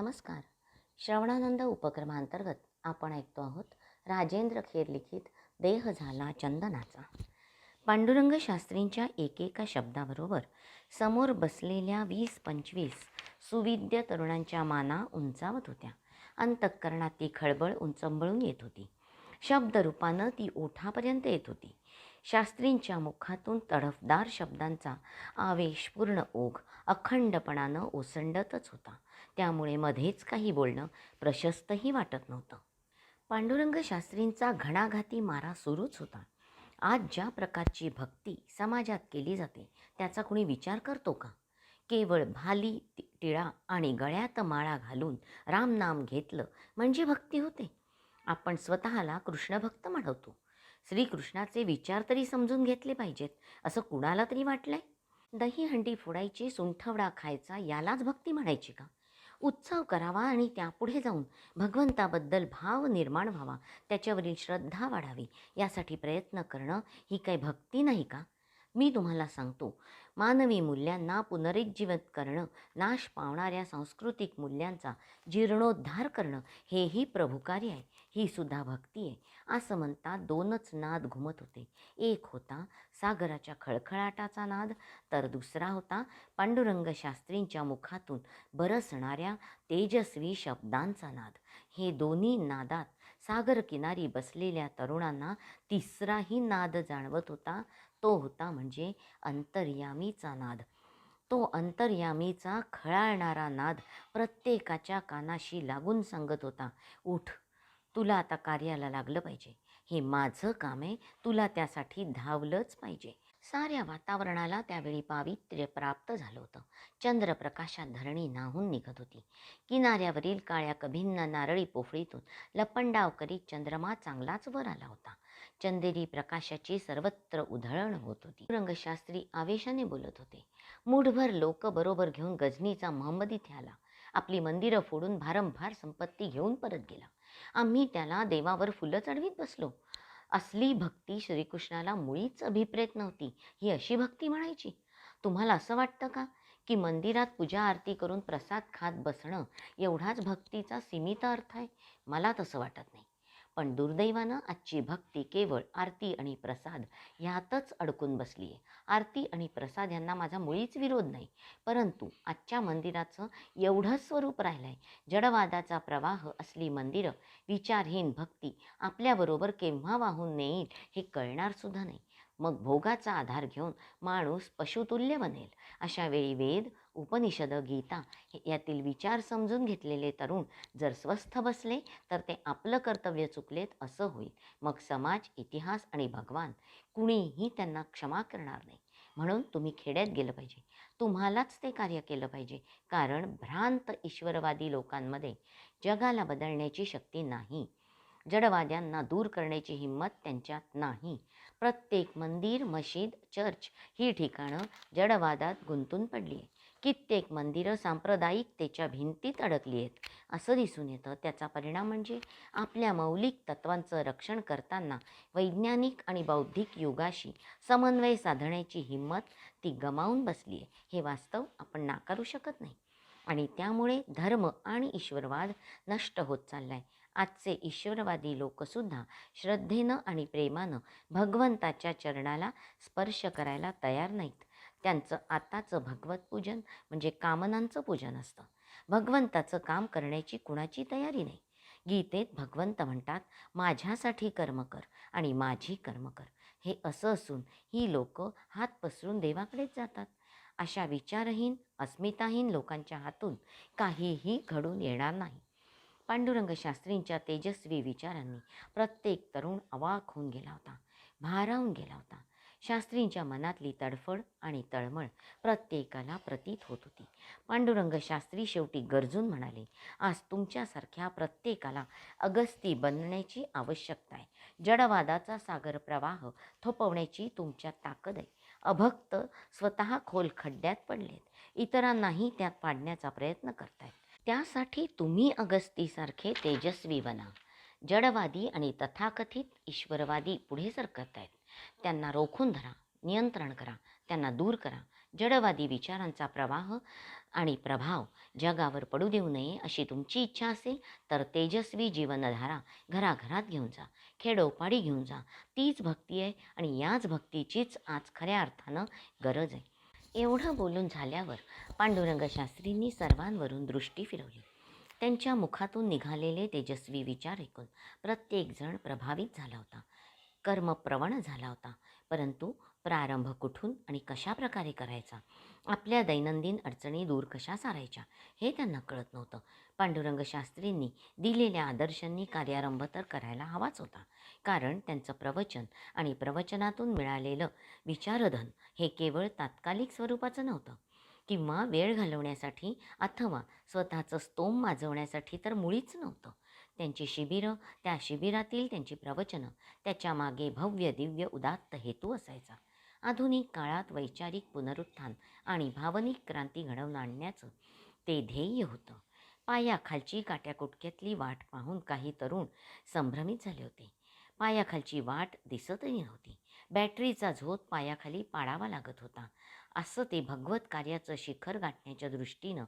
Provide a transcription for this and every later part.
नमस्कार. श्रवणानंद उपक्रमांतर्गत आपण ऐकतो आहोत राजेंद्र खेर लिखित देह झाला चंदनाचा. पांडुरंग शास्त्रींच्या एकेका शब्दाबरोबर समोर बसलेल्या वीस पंचवीस सुविद्य तरुणांच्या माना उंचावत होत्या. अंतःकरणात ती खळबळ उंचंबळून येत होती. शब्दरूपानं ती ओठापर्यंत येत होती. शास्त्रींच्या मुखातून तडफदार शब्दांचा आवेशपूर्ण ओघ अखंडपणानं ओसंडतच होता. त्यामुळे मध्येच काही बोलणं प्रशस्तही वाटत नव्हतं. पांडुरंग शास्त्रींचा घणाघाती मारा सुरूच होता. आज ज्या प्रकारची भक्ती समाजात केली जाते त्याचा कुणी विचार करतो का? केवळ भाली ति- टिळा आणि गळ्यात माळा घालून रामनाम घेतलं म्हणजे भक्ती होते. आपण स्वतःला कृष्णभक्त म्हणवतो श्रीकृष्णाचे विचार तरी समजून घेतले पाहिजेत. असं कुणाला तरी वाटलंय? दहीहंडी फोडायची सुंठवडा खायचा यालाच भक्ती म्हणायची का? उत्सव करावा आणि त्यापुढे जाऊन भगवंताबद्दल भाव निर्माण व्हावा त्याच्यावरील श्रद्धा वाढावी यासाठी प्रयत्न करणं ही काही भक्ती नाही का? मी तुम्हाला सांगतो. मानवी मूल्यांना पुनरुज्जीवित करणं नाश पावणाऱ्या सांस्कृतिक मूल्यांचा जीर्णोद्धार करणं हेही प्रभुकार्य आहे ही सुद्धा भक्ती आहे. असं म्हणता दोनच नाद घुमत होते. एक होता सागराच्या खळखळाटाचा नाद तर दुसरा होता पांडुरंग शास्त्रींच्या मुखातून बरसणाऱ्या तेजस्वी शब्दांचा नाद. हे दोन्ही नादात सागर किनारी बसलेल्या तरुणांना तिसराही नाद जाणवत होता. तो होता म्हणजे अंतर्यामीचा नाद. तो अंतर्यामीचा खळाळणारा नाद प्रत्येकाच्या कानाशी लागून सांगत होता उठ तुला आता कार्याला लागलं पाहिजे. हे माझं काम आहे. तुला त्यासाठी धावलंच पाहिजे. साऱ्या वातावरणाला त्यावेळी पावित्र्य प्राप्त झालं होतं. चंद्रप्रकाशात धरणी नाहून निघत होती. किनाऱ्यावरील काळ्या कभिन्न नारळी पोफळीतून लपंडाव करीत चंद्रमा चांगलाच वर आला होता. चंदेरी प्रकाशाची सर्वत्र उधळण होत होती. रंगशास्त्री आवेशाने बोलत होते मूठभर लोक बरोबर घेऊन गजनीचा महम्मद इथे आला आपली मंदिरं फोडून भारंभार संपत्ती घेऊन परत गेला. आम्ही त्याला देवावर फुलं चढवीत बसलो. असली भक्ती श्रीकृष्णाला मुळीच अभिप्रेत नव्हती ही अशी भक्ती म्हणायची? तुम्हाला असं वाटतं का की मंदिरात पूजा आरती करून प्रसाद खात बसणं एवढाच भक्तीचा सीमित अर्थ आहे? मला तसं वाटत नाही. पण दुर्दैवानं आजची भक्ती केवळ आरती आणि प्रसाद ह्यातच अडकून बसली आहे आरती आणि प्रसाद यांना माझा मुळीच विरोध नाही. परंतु आजच्या मंदिराचं एवढं स्वरूप राहिलं आहे जडवादाचा प्रवाह असली मंदिरं विचारहीन भक्ती आपल्याबरोबर केव्हा वाहून नेईल हे कळणार सुद्धा नाही. मग भोगाचा आधार घेऊन माणूस पशुतुल्य बनेल. अशा वेळी वेद उपनिषद गीता हे- यातील विचार समजून घेतलेले तरुण जर स्वस्थ बसले तर ते आपलं कर्तव्य चुकलेत असं होईल. मग समाज इतिहास आणि भगवान कुणीही त्यांना क्षमा करणार नाही. म्हणून तुम्ही खेड्यात गेलं पाहिजे. तुम्हालाच ते कार्य केलं पाहिजे. कारण भ्रांत ईश्वरवादी लोकांमध्ये जगाला बदलण्याची शक्ती नाही. जडवाद्यांना दूर करण्याची हिंमत त्यांच्यात नाही. प्रत्येक मंदिर मशीद चर्च ही ठिकाणं जडवादात गुंतून पडली आहे कित्येक मंदिरं सांप्रदायिकतेच्या भिंतीत अडकली आहेत. असं दिसून येतं. त्याचा परिणाम म्हणजे आपल्या मौलिक तत्वांचं रक्षण करताना वैज्ञानिक आणि बौद्धिक युगाशी समन्वय साधण्याची हिंमत ती गमावून बसली आहे. हे वास्तव आपण नाकारू शकत नाही. आणि त्यामुळे धर्म आणि ईश्वरवाद नष्ट होत चालला आहे आजचे ईश्वरवादी लोकसुद्धा श्रद्धेनं आणि प्रेमानं भगवंताच्या चरणाला स्पर्श करायला तयार नाहीत. त्यांचं आताचं भगवत पूजन म्हणजे कामनांचं पूजन असतं. भगवंताचं काम करण्याची कुणाची तयारी नाही. गीतेत भगवंत म्हणतात माझ्यासाठी कर्म कर आणि माझी कर्म कर. हे असं असून ही लोक हात पसरून देवाकडेच जातात. अशा विचारहीन अस्मिताहीन लोकांच्या हातून काहीही घडून येणार नाही. पांडुरंग शास्त्रींच्या तेजस्वी विचारांनी प्रत्येक तरुण अवाक होऊन गेला होता भारावून गेला होता. शास्त्रींच्या मनातली तडफड आणि तळमळ प्रत्येकाला प्रतीत होत होती. पांडुरंग शास्त्री शेवटी गरजून म्हणाले आज तुमच्यासारख्या प्रत्येकाला अगस्ती बनण्याची आवश्यकता आहे. जडवादाचा सागर प्रवाह थोपवण्याची तुमच्यात ताकद आहे. अभक्त स्वतः खोल खड्ड्यात पडलेत. इतरांनाही त्यात पाडण्याचा प्रयत्न करतायत. त्यासाठी तुम्ही अगस्तीसारखे तेजस्वी बना. जडवादी आणि तथाकथित ईश्वरवादी पुढे सरकत आहेत त्यांना रोखून धरा नियंत्रण करा त्यांना दूर करा. जडवादी विचारांचा प्रवाह आणि प्रभाव जगावर पडू देऊ नये अशी तुमची इच्छा असेल तर तेजस्वी जीवनधारा घराघरात घेऊन जा खेडोपाडी घेऊन जा. तीच भक्ती आहे आणि याच भक्तीचीच आज खऱ्या अर्थानं गरज आहे. एवढं बोलून झाल्यावर पांडुरंग शास्त्रींनी सर्वांवरून दृष्टी फिरवली. त्यांच्या मुखातून निघालेले तेजस्वी विचार ऐकून प्रत्येकजण प्रभावित झाला होता. कर्मप्रवण झाला होता. परंतु प्रारंभ कुठून आणि कशा प्रकारे करायचा? आपल्या दैनंदिन अडचणी दूर कशा सारायच्या? हे त्यांना कळत नव्हतं. पांडुरंग शास्त्रींनी दिलेल्या आदर्शांनी कार्यारंभ तर करायला हवाच होता. कारण त्यांचं प्रवचन आणि प्रवचनातून मिळालेलं विचारधन हे केवळ तात्कालिक स्वरूपाचं नव्हतं. किंवा वेळ घालवण्यासाठी अथवा स्वतःचं स्तोम माजवण्यासाठी तर मुळीच नव्हतं. त्यांची शिबिरं त्या शिबिरातील त्यांची प्रवचनं त्याच्यामागे भव्य दिव्य उदात्त हेतू असायचा. आधुनिक काळात वैचारिक पुनरुत्थान आणि भावनिक क्रांती घडवून आणण्याचं ते ध्येय होतं. पायाखालची काट्याकुटक्यातली वाट पाहून काही तरुण संभ्रमित झाले होते. पायाखालची वाट दिसतही नव्हती. बॅटरीचा झोत पायाखाली पाडावा लागत होता. असं ते भगवत कार्याचं शिखर गाठण्याच्या दृष्टीनं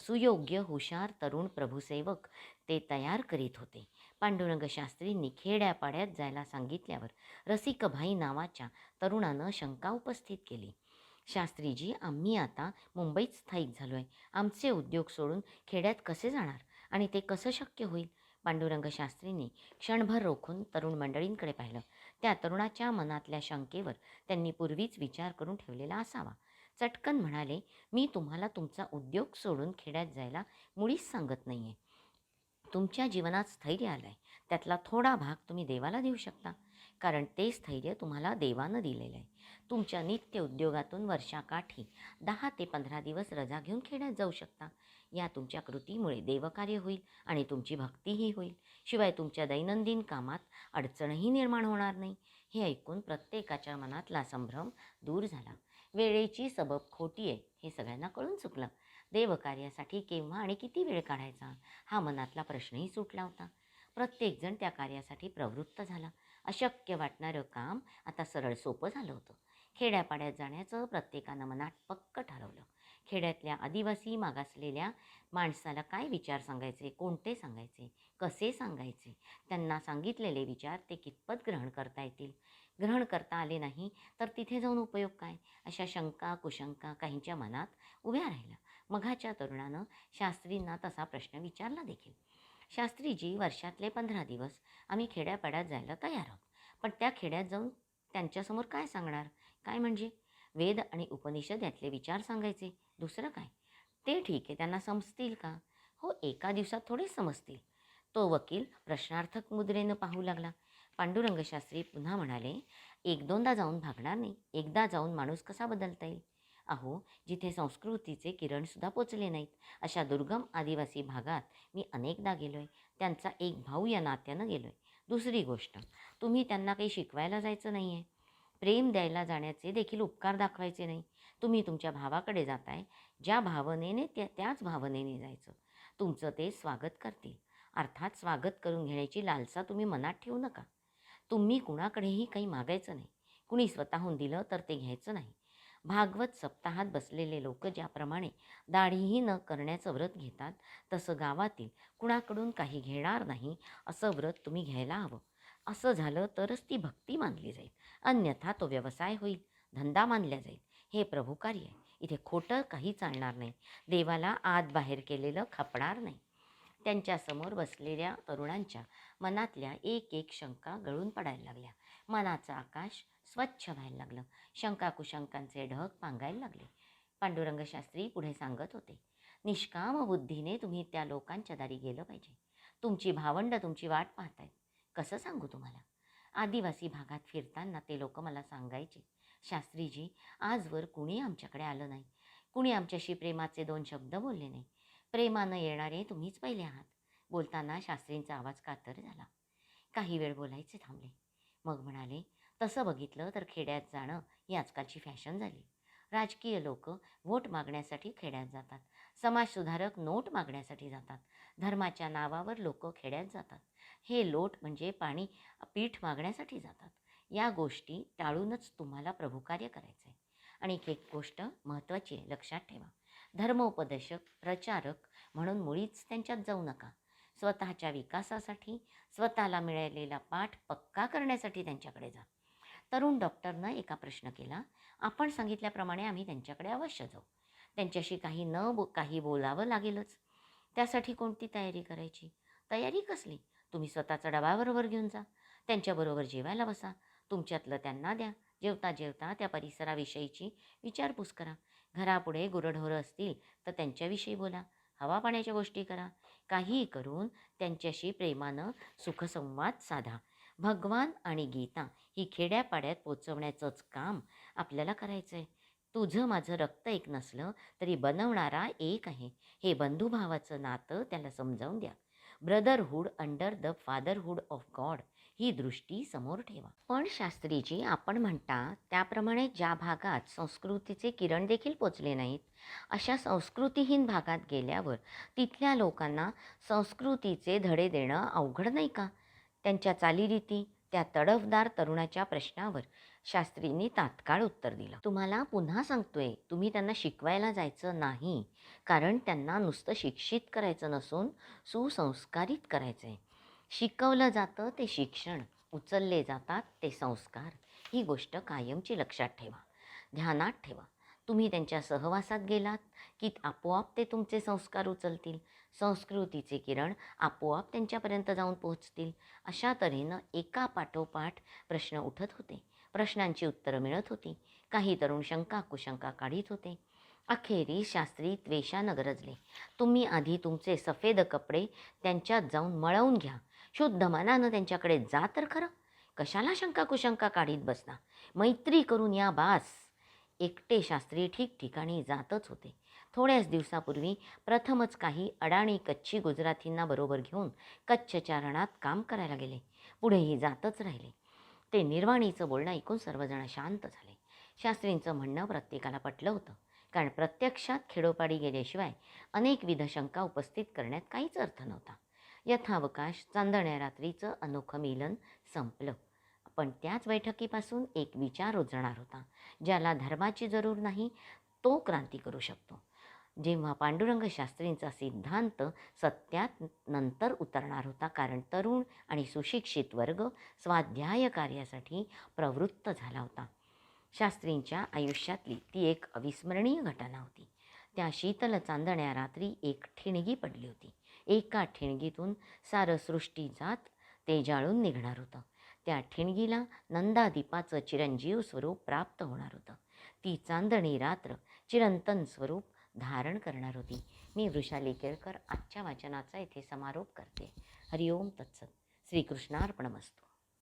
सुयोग्य हुशार तरुण प्रभुसेवक ते तयार करीत होते. पांडुरंग शास्त्रींनी खेड्यापाड्यात जायला सांगितल्यावर रसिकभाई नावाच्या तरुणानं शंका उपस्थित केली. शास्त्रीजी आम्ही आता मुंबईत स्थायिक झालो आहे आमचे उद्योग सोडून खेड्यात कसे जाणार? आणि ते कसं शक्य होईल? पांडुरंग शास्त्रींनी क्षणभर रोखून तरुण मंडळींकडे पाहिलं. त्या तरुणाच्या मनातल्या शंकेवर त्यांनी पूर्वीच विचार करून ठेवलेला असावा. चटकन म्हणाले मी तुम्हाला तुमचा उद्योग सोडून खेड्यात जायला मुळीच सांगत नाही आहे तुमच्या जीवनात स्थैर्य आलं आहे त्यातला थोडा भाग तुम्ही देवाला देऊ शकता. कारण ते स्थैर्य तुम्हाला देवानं दिलेलं आहे. तुमच्या नित्य उद्योगातून वर्षाकाठी दहा ते पंधरा दिवस रजा घेऊन खेड्यात जाऊ शकता. या तुमच्या कृतीमुळे देवकार्य होईल आणि तुमची भक्तीही होईल. शिवाय तुमच्या दैनंदिन कामात अडचणही निर्माण होणार नाही. हे ऐकून प्रत्येकाच्या मनातला संभ्रम दूर झाला. वेळेची सबब खोटी आहे हे सगळ्यांना कळून चुकलं. देवकार्यासाठी केव्हा आणि किती वेळ काढायचा? हा मनातला प्रश्नही सुटला होता. प्रत्येकजण त्या कार्यासाठी प्रवृत्त झाला. अशक्य वाटणारं काम आता सरळ सोपं झालं होतं. खेड्यापाड्यात जाण्याचं प्रत्येकानं मनात पक्क ठरवलं. खेड्यातल्या आदिवासी मागासलेल्या माणसाला काय विचार सांगायचे कोणते सांगायचे कसे सांगायचे? त्यांना सांगितलेले विचार ते कितपत ग्रहण करता येतील? ग्रहण करता आले नाही तर तिथे जाऊन उपयोग काय? अशा शंका कुशंका काहींच्या मनात उभ्या राहिल्या. मघाच्या तरुणानं शास्त्रींना तसा प्रश्न विचारला देखील. शास्त्रीजी वर्षातले पंधरा दिवस आम्ही खेड्यापाड्यात जायला तयार आहोत. पण त्या खेड्यात जाऊन त्यांच्यासमोर काय सांगणार? काय म्हणजे? वेद आणि उपनिषद यातले विचार सांगायचे. दुसरं काय? ते ठीक आहे त्यांना समजतील का? हो एका दिवसात थोडेच समजतील. तो वकील प्रश्नार्थक मुद्रेनं पाहू लागला. पांडुरंगशास्त्री पुन्हा म्हणाले एक दोनदा जाऊन भागणार नाही. एकदा जाऊन माणूस कसा बदलता येईल? अहो जिथे संस्कृतीचे किरणसुद्धा पोचले नाहीत. अशा दुर्गम आदिवासी भागात मी अनेकदा गेलो आहे त्यांचा एक भाऊ या नात्यानं गेलो आहे दुसरी गोष्ट तुम्ही त्यांना काही शिकवायला जायचं नाही आहे प्रेम द्यायला जाण्याचे देखील उपकार दाखवायचे नाही. तुम्ही तुमच्या भावाकडे जाताय. ज्या भावनेने त्या त्याच भावनेने जायचं. तुमचं ते स्वागत करतील. अर्थात स्वागत करून घेण्याची लालसा तुम्ही मनात ठेवू नका. तुम्ही कुणाकडेही काही मागायचं नाही. कुणी स्वतःहून दिलं तर ते घ्यायचं नाही. भागवत सप्ताहात बसलेले लोक ज्याप्रमाणे दाढीही न करण्याचं व्रत घेतात तसं गावातील कुणाकडून काही घेणार नाही असं व्रत तुम्ही घ्यायला हवं. असं झालं तरच ती भक्ती मानली जाईल. अन्यथा तो व्यवसाय होईल धंदा मानला जाईल. हे प्रभुकार्य आहे. इथे खोटं काही चालणार नाही. देवाला आत बाहेर केलेलं खपणार नाही. त्यांच्यासमोर बसलेल्या तरुणांच्या मनातल्या एक एक शंका गळून पडायला लागल्या. मनाचं आकाश स्वच्छ व्हायला लागलं. शंका कुशंकांचे ढग पांगायला लागले. पांडुरंगशास्त्री पुढे सांगत होते निष्काम बुद्धीने तुम्ही त्या लोकांच्या दारी गेलं पाहिजे. तुमची भावंड तुमची वाट पाहतायत. कसं सांगू तुम्हाला? आदिवासी भागात फिरताना ते लोक मला सांगायचे शास्त्रीजी आजवर कुणी आमच्याकडे आलं नाही. कुणी आमच्याशी प्रेमाचे दोन शब्द बोलले नाही. प्रेमानं येणारे तुम्हीच पहिले आहात. बोलताना शास्त्रींचा आवाज कातर झाला. काही वेळ बोलायचे थांबले. मग म्हणाले तसं बघितलं तर खेड्यात जाणं ही आजकालची फॅशन झाली. राजकीय लोक वोट मागण्यासाठी खेड्यात जातात. समाजसुधारक नोट मागण्यासाठी जातात. धर्माच्या नावावर लोक खेड्यात जातात. हे लोट म्हणजे पाणी पीठ मागण्यासाठी जातात. या गोष्टी टाळूनच तुम्हाला प्रभुकार्य करायचं आहे आणि एक गोष्ट महत्त्वाची आहे लक्षात ठेवा. धर्मोपदेशक प्रचारक म्हणून मुळीच त्यांच्यात जाऊ नका. स्वतःच्या विकासासाठी स्वतःला मिळालेला पाठ पक्का करण्यासाठी त्यांच्याकडे जा. तरुण डॉक्टरनं एका प्रश्न केला. आपण सांगितल्याप्रमाणे आम्ही त्यांच्याकडे अवश्य जाऊ. त्यांच्याशी काही न बो काही बोलावं लागेलच. त्यासाठी कोणती तयारी करायची? तयारी कसली? तुम्ही स्वतःचा डबाबरोबर घेऊन जा. त्यांच्याबरोबर जेवायला बसा. तुमच्यातलं त्यांना द्या. जेवता जेवता त्या परिसराविषयीची विचारपूस करा. घरापुढे गुरढोरं असतील तर त्यांच्याविषयी बोला. हवा पाण्याच्या गोष्टी करा. काहीही करून त्यांच्याशी प्रेमानं सुखसंवाद साधा. भगवान आणि गीता ही खेड्यापाड्यात पोचवण्याचंच काम आपल्याला करायचं आहे तुझं माझं रक्त एक नसलं तरी बनवणारा एक आहे. हे बंधुभावाचं नातं त्याला समजावून द्या. Brotherhood under the fatherhood of God ही दृष्टी समोर ठेवा. पण शास्त्रीजी आपण म्हणता त्याप्रमाणे ज्या भागात संस्कृतीचे किरण देखील पोचले नाहीत अशा संस्कृतीहीन भागात गेल्यावर तिथल्या लोकांना संस्कृतीचे धडे देणं अवघड नाही का? त्यांच्या चालीरीती त्या तडफदार तरुणाच्या प्रश्नावर शास्त्रींनी तात्काळ उत्तर दिलं. तुम्हाला पुन्हा सांगतोय तुम्ही त्यांना शिकवायला जायचं नाही कारण त्यांना नुसतं शिक्षित करायचं नसून सुसंस्कारित करायचं आहे शिकवलं जातं ते शिक्षण उचलले जातात ते संस्कार. ही गोष्ट कायमची लक्षात ठेवा ध्यानात ठेवा. तुम्ही त्यांच्या सहवासात गेलात की आपोआप ते तुमचे संस्कार उचलतील? संस्कृतीचे किरण आपोआप त्यांच्यापर्यंत जाऊन पोहोचतील. अशा तऱ्हेनं एका पाठोपाठ प्रश्न उठत होते. प्रश्नांची उत्तरं मिळत होती. काही तरुण शंका कुशंका काढीत होते. अखेरीस शास्त्री त्वेषानं गरजले. तुम्ही आधी तुमचे सफेद कपडे त्यांच्यात जाऊन मळवून घ्या. शुद्ध मनानं त्यांच्याकडे जा तर खरं. कशाला शंका कुशंका काढीत बसला मैत्री करून या बास. एकटे शास्त्री ठिकठिकाणी जातच होते. थोड्याच दिवसापूर्वी प्रथमच काही अडाणी कच्ची गुजरातींना बरोबर घेऊन कच्छच्या रणात काम करायला गेले. पुढेही जातच राहिले. ते निर्वाणीचं बोलणं ऐकून सर्वजण शांत झाले. शास्त्रींचं म्हणणं प्रत्येकाला पटलं होतं. कारण प्रत्यक्षात खेडोपाडी गेल्याशिवाय अनेकविध शंका उपस्थित करण्यात काहीच अर्थ नव्हता. यथावकाश चांदण्या रात्रीचं अनोखं मिलन संपलं. पण त्याच बैठकीपासून एक विचार रुजणार होता ज्याला धर्माची जरूर नाही तो क्रांती करू शकतो. जेव्हा पांडुरंग शास्त्रींचा सिद्धांत सत्यात नंतर उतरणार होता कारण तरुण आणि सुशिक्षित वर्ग स्वाध्याय कार्यासाठी प्रवृत्त झाला होता. शास्त्रींच्या आयुष्यातली ती एक अविस्मरणीय घटना होती. त्या शीतल चांदण्या रात्री एक ठिणगी पडली होती. एका ठिणगीतून सारं सृष्टी जात ते जाळून निघणार होतं. त्या ठिणगीला नंदादीपाचं चिरंजीव स्वरूप प्राप्त होणार होतं. ती चांदणी रात्र चिरंतन स्वरूप धारण करणार होती. मी वृषाली केळकर आजच्या वाचनाचा इथे समारोप करते. हरिओम तत्सत. श्रीकृष्णार्पणमस्तू.